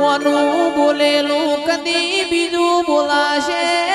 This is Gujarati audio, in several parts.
કોનું બોલેલું? કદી બીજું બોલાશે?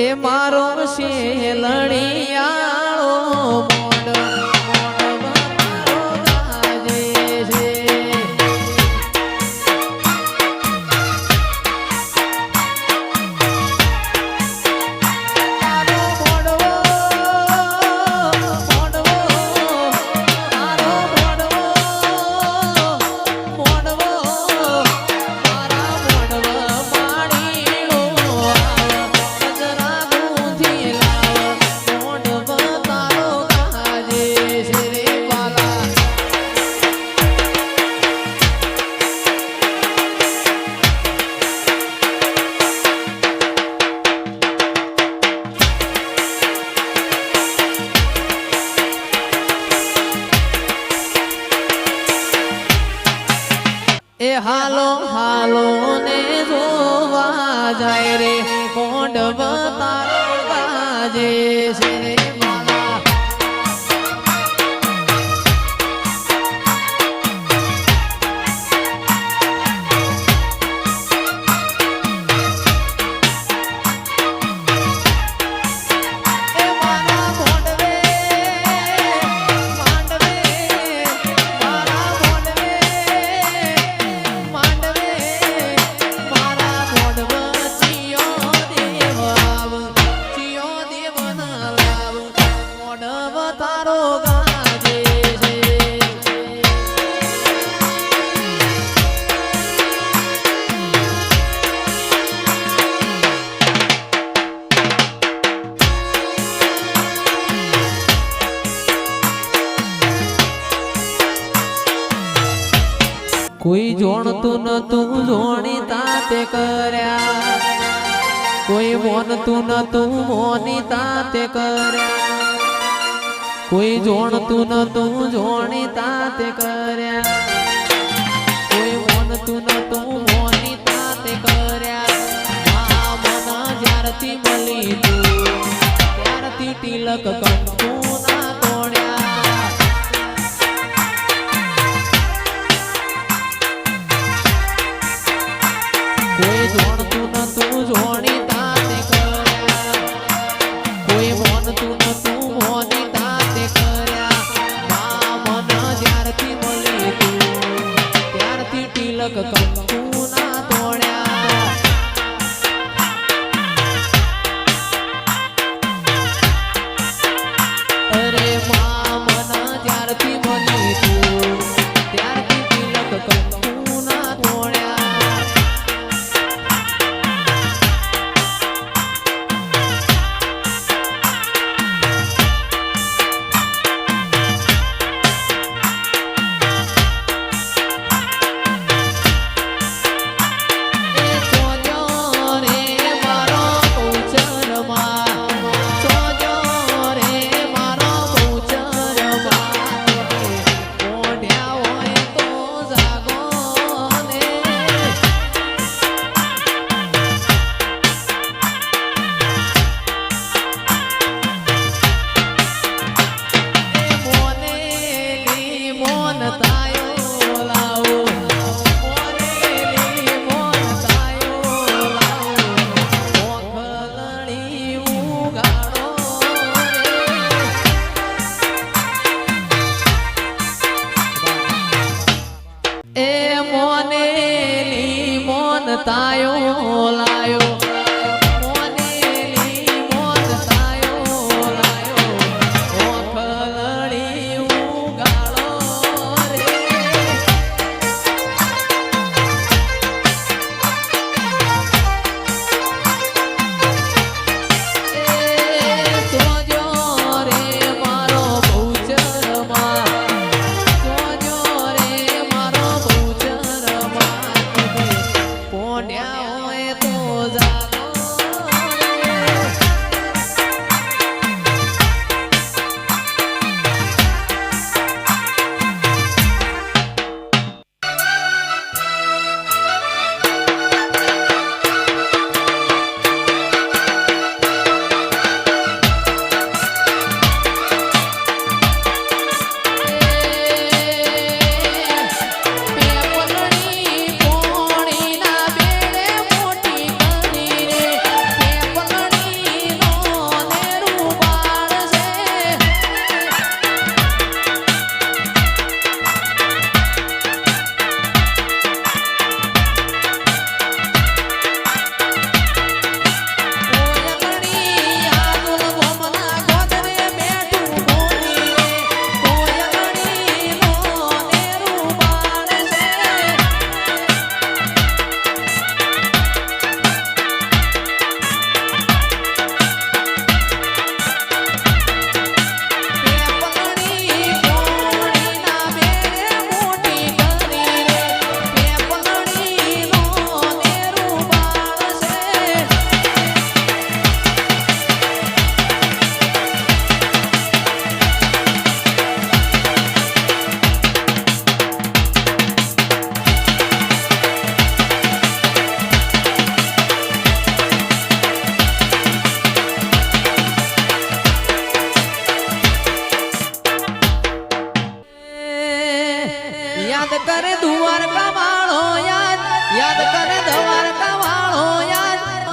એ મારો શેલડિયાળો ગાજે છે. કોઈ જોણતું નતું જોણી કર્યા. કોઈ મોનતું નતું મોની તાતે કર્યા. કોઈ જોણતું નતું જોણી તાતે કર્યા. કોઈ મોનતું નતું મોની તાતે કર્યા. આ મન જ્યારથી મળી તું, ત્યારથી તિલક કંકુ ના તોડ્યા.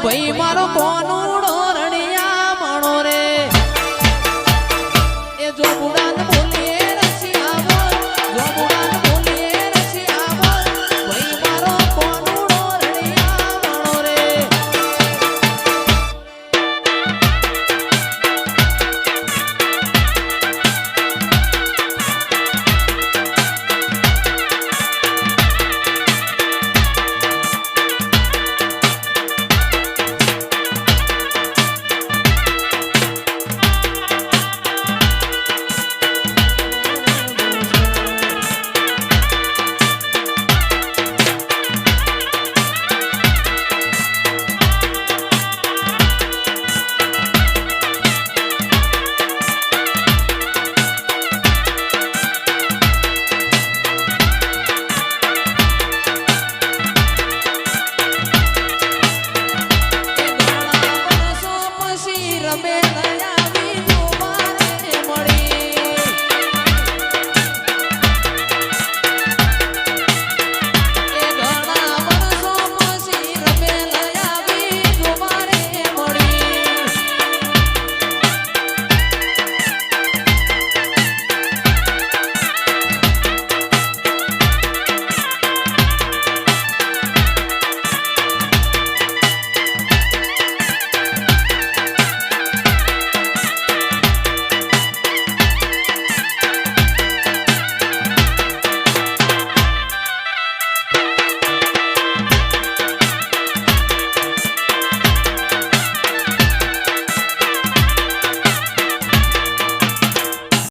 ભાઈ મારો કોનુડો